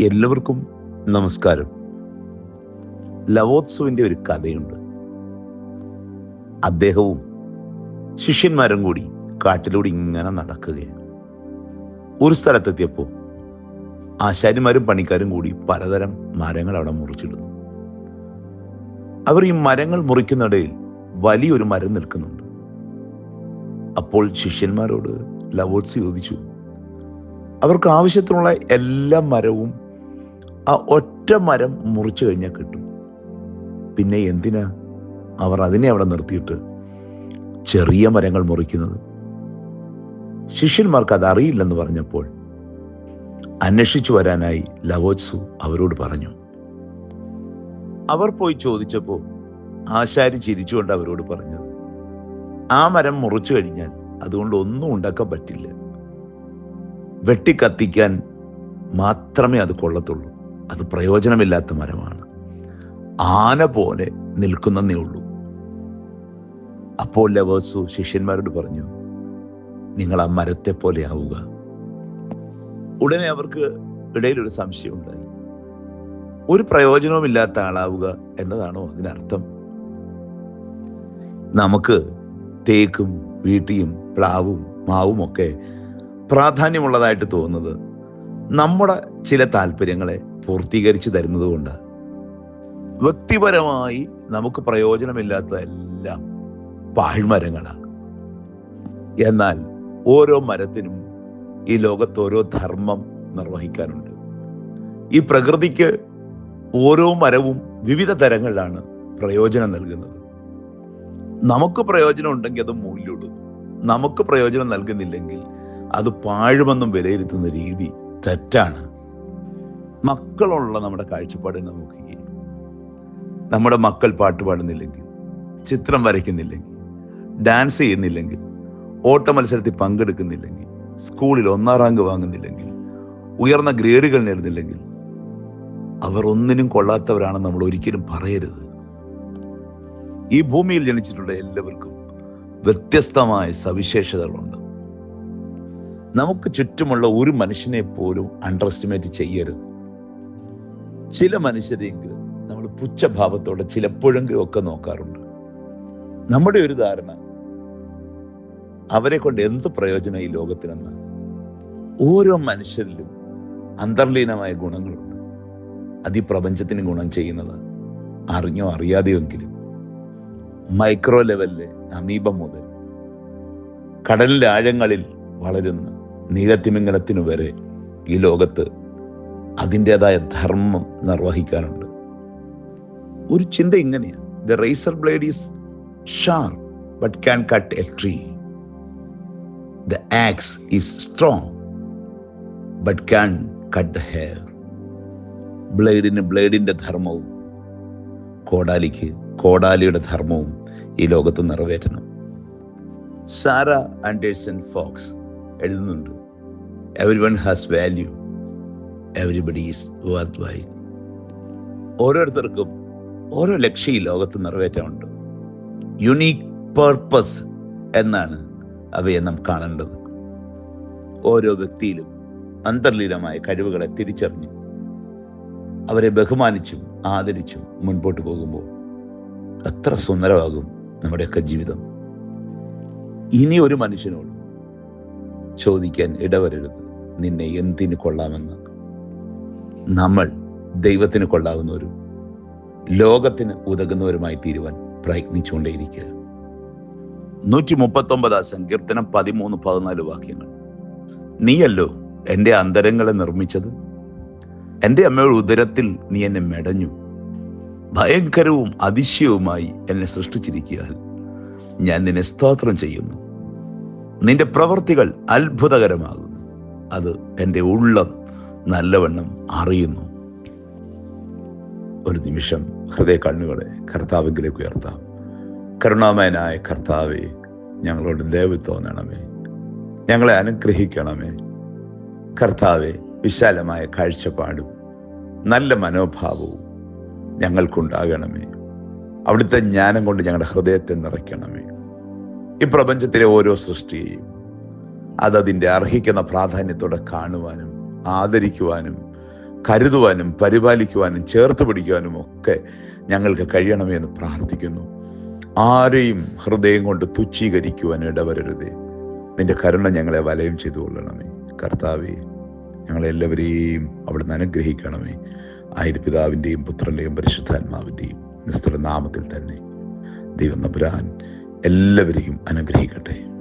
എല്ലാവർക്കും നമസ്കാരം. ലവോത്സവിന്റെ ഒരു കഥയുണ്ട്. അദ്ദേഹവും ശിഷ്യന്മാരും കൂടി കാട്ടിലൂടെ ഇങ്ങനെ നടക്കുകയാണ്. ഒരു സ്ഥലത്തെത്തിയപ്പോൾ ആശാരിമാരും പണിക്കാരും കൂടി പലതരം മരങ്ങൾ അവിടെ മുറിച്ചിടുന്നു. അവർ ഈ മരങ്ങൾ മുറിക്കുന്നിടയിൽ വലിയൊരു മരം നിൽക്കുന്നുണ്ട്. അപ്പോൾ ശിഷ്യന്മാരോട് ലവോത്സ് ചോദിച്ചു അവർക്ക് ആവശ്യത്തിനുള്ള എല്ലാ മരവും ആ ഒറ്റ മരം മുറിച്ചു കഴിഞ്ഞാൽ കിട്ടും. പിന്നെ എന്തിനാ അവർ അതിനെ അവിടെ നിർത്തിയിട്ട് ചെറിയ മരങ്ങൾ മുറിക്കുന്നത്? ശിഷ്യന്മാർക്ക് അത് അറിയില്ലെന്ന് പറഞ്ഞപ്പോൾ അന്വേഷിച്ചു വരാനായി ലവോത്സു അവരോട് പറഞ്ഞു. അവർ പോയി ചോദിച്ചപ്പോൾ ആശാരി ചിരിച്ചുകൊണ്ട് അവരോട് പറഞ്ഞത് ആ മരം മുറിച്ചു കഴിഞ്ഞാൽ അതുകൊണ്ട് ഒന്നും ഉണ്ടാക്കാൻ പറ്റില്ല. വെട്ടിക്കത്തിക്കാൻ മാത്രമേ അത് കൊള്ളത്തുള്ളൂ. അത് പ്രയോജനമില്ലാത്ത മരമാണ്. ആന പോലെ നിൽക്കുന്നേ ഉള്ളൂ. അപ്പോൾ ലവേഴ്സു ശിഷ്യന്മാരോട് പറഞ്ഞു നിങ്ങൾ ആ മരത്തെ പോലെ ആവുക. ഉടനെ അവർക്ക് ഇടയിൽ ഒരു സംശയം ഉണ്ടായി. ഒരു പ്രയോജനവുമില്ലാത്ത ആളാവുക എന്നതാണോ അതിനർത്ഥം? നമുക്ക് തേക്കും വീട്ടിയും പ്ലാവും മാവും ഒക്കെ പ്രാധാന്യമുള്ളതായിട്ട് തോന്നുന്നത് നമ്മുടെ ചില താല്പര്യങ്ങളെ പൂർത്തീകരിച്ച് തരുന്നത് വ്യക്തിപരമായി നമുക്ക് പ്രയോജനമില്ലാത്ത എല്ലാം പാഴ്മരങ്ങളാണ് എന്നാൽ ഓരോ മരത്തിനും ഈ ലോകത്ത് ഓരോ ധർമ്മം നിർവഹിക്കാനുണ്ട്. ഈ പ്രകൃതിക്ക് ഓരോ മരവും വിവിധ തരങ്ങളിലാണ് പ്രയോജനം നൽകുന്നത്. നമുക്ക് പ്രയോജനം ഉണ്ടെങ്കിൽ അത് മൂല്യമിടും നമുക്ക് പ്രയോജനം നൽകുന്നില്ലെങ്കിൽ അത് പാഴുമെന്നും വിലയിരുത്തുന്ന രീതി തെറ്റാണ്. മക്കളുള്ള നമ്മുടെ കാഴ്ചപ്പാട് നോക്കുകയും നമ്മുടെ മക്കൾ പാട്ട് പാടുന്നില്ലെങ്കിൽ ചിത്രം വരയ്ക്കുന്നില്ലെങ്കിൽ ഡാൻസ് ചെയ്യുന്നില്ലെങ്കിൽ ഓട്ട മത്സരത്തിൽ പങ്കെടുക്കുന്നില്ലെങ്കിൽ സ്കൂളിൽ ഒന്നാം റാങ്ക് വാങ്ങുന്നില്ലെങ്കിൽ ഉയർന്ന ഗ്രേഡുകൾ നേടുന്നില്ലെങ്കിൽ അവർ ഒന്നിനും കൊള്ളാത്തവരാണെന്ന് നമ്മൾ ഒരിക്കലും പറയരുത്. ഈ ഭൂമിയിൽ ജനിച്ചിട്ടുള്ള എല്ലാവർക്കും വ്യത്യസ്തമായ സവിശേഷതകളുണ്ട്. നമുക്ക് ചുറ്റുമുള്ള ഒരു മനുഷ്യനെ പോലും അണ്ടർ എസ്റ്റിമേറ്റ് ചെയ്യരുത്. ചില മനുഷ്യരെങ്കിലും നമ്മൾ പുച്ഛഭാവത്തോടെ ചിലപ്പോഴെങ്കിലും ഒക്കെ നോക്കാറുണ്ട്. നമ്മുടെ ഒരു ധാരണ അവരെ കൊണ്ട് എന്ത് പ്രയോജനം ഈ ലോകത്തിനെന്ന്? ഓരോ മനുഷ്യരിലും അന്തർലീനമായ ഗുണങ്ങളുണ്ട്. അത് ഈ പ്രപഞ്ചത്തിന് ഗുണം ചെയ്യുന്നത് അറിഞ്ഞോ അറിയാതെയോ എങ്കിലും മൈക്രോ ലെവലിലെ അമീബ മുതൽ കടലിലെ ആഴങ്ങളിൽ വളരുന്ന നീലത്തിമിംഗലത്തിനു വരെ ഈ ലോകത്ത് അതിന്റെതായ ധർമ്മം നിർവഹിക്കാനുണ്ട് ഒരു ചിന്ത ഇങ്ങനെയാണ്. The razor blade is sharp but can cut a tree the axe is strong but can cut the hair ബ്ലേഡിന് ബ്ലേഡിന്റെ ധർമ്മവും കോടാലിക്ക് കോടാലിയുടെ ധർമ്മവും ഈ ലോകത്ത് നിറവേറ്റണം. സാറ ആൻഡേഴ്സൺ ഫോക്സ് എഴുതുന്നുണ്ട് every one has value everybody is worth ഓരോരുത്തർക്കും ഓരോ ലക്ഷ്യം ഈ ലോകത്ത് നിറവേറ്റാനുണ്ട്. യുണീക്ക് പേർപ്പസ് എന്നാണ് അവയെ നാം കാണേണ്ടത്. ഓരോ വ്യക്തിയിലും അന്തർലീനമായ കഴിവുകളെ തിരിച്ചറിഞ്ഞു അവരെ ബഹുമാനിച്ചും ആദരിച്ചും മുൻപോട്ട് പോകുമ്പോൾ എത്ര സുന്ദരമാകും നമ്മുടെയൊക്കെ ജീവിതം. ഇനി ഒരു മനുഷ്യനോട് ചോദിക്കാൻ ഇടവരരുത്. നിന്നെ എന്തിന് കൊള്ളാമെന്ന്. നമ്മൾ ദൈവത്തിന് കൊള്ളാവുന്നവരും ലോകത്തിന് ഉതകുന്നവരുമായി തീരുവാൻ പ്രയത്നിച്ചുകൊണ്ടേയിരിക്കുക. നൂറ്റി മുപ്പത്തൊമ്പതാം സങ്കീർത്തനം പതിമൂന്ന് പതിനാല് വാക്യങ്ങൾ. നീയല്ലോ എന്റെ അന്തരങ്ങളെ നിർമ്മിച്ചത്? എന്റെ അമ്മയുടെ ഉദരത്തിൽ നീ എന്നെ മെടഞ്ഞു. ഭയങ്കരവും അതിശയവുമായി എന്നെ സൃഷ്ടിച്ചിരിക്കുക ഞാൻ നിന്നെ സ്തോത്രം ചെയ്യുന്നു. നിന്റെ പ്രവൃത്തികൾ അത്ഭുതകരമാകുന്നു. അത് എന്റെ ഉള്ളം നല്ലവണ്ണം അറിയുന്നു. ഒരു നിമിഷം ഹൃദയ കണ്ണുകളെ കർത്താവിലേക്ക് ഉയർത്താം. കരുണാമയനായ കർത്താവെ ഞങ്ങളോട് ദയവ് തോന്നണമേ. ഞങ്ങളെ അനുഗ്രഹിക്കണമേ. കർത്താവെ വിശാലമായ കാഴ്ചപ്പാടും നല്ല മനോഭാവവും ഞങ്ങൾക്കുണ്ടാകണമേ. അവിടുത്തെ ജ്ഞാനം കൊണ്ട് ഞങ്ങളുടെ ഹൃദയത്തെ നിറയ്ക്കണമേ. ഈ പ്രപഞ്ചത്തിലെ ഓരോ സൃഷ്ടിയെയും അതതിന്റെ അർഹിക്കുന്ന പ്രാധാന്യത്തോടെ കാണുവാനും ആദരിക്കുവാനും കരുതുവാനും പരിപാലിക്കുവാനും ചേർത്ത് പിടിക്കുവാനും ഒക്കെ ഞങ്ങൾക്ക് കഴിയണമേ എന്ന് പ്രാർത്ഥിക്കുന്നു. ആരെയും ഹൃദയം കൊണ്ട് തുച്ഛീകരിക്കുവാൻ ഇടവരരുതേ. നിന്റെ കരുണ ഞങ്ങളെ വലയം ചെയ്തു കൊള്ളണമേ. കർത്താവേ ഞങ്ങളെല്ലാവരെയും അവിടുന്ന് അനുഗ്രഹിക്കണമേ. ആയത് പിതാവിന്റെയും പുത്രന്റെയും പരിശുദ്ധാത്മാവിന്റെയും നിസ്തുല നാമത്തിൽ തന്നെ ദൈവം നമ്പുരാൻ എല്ലാവരെയും അനുഗ്രഹിക്കട്ടെ.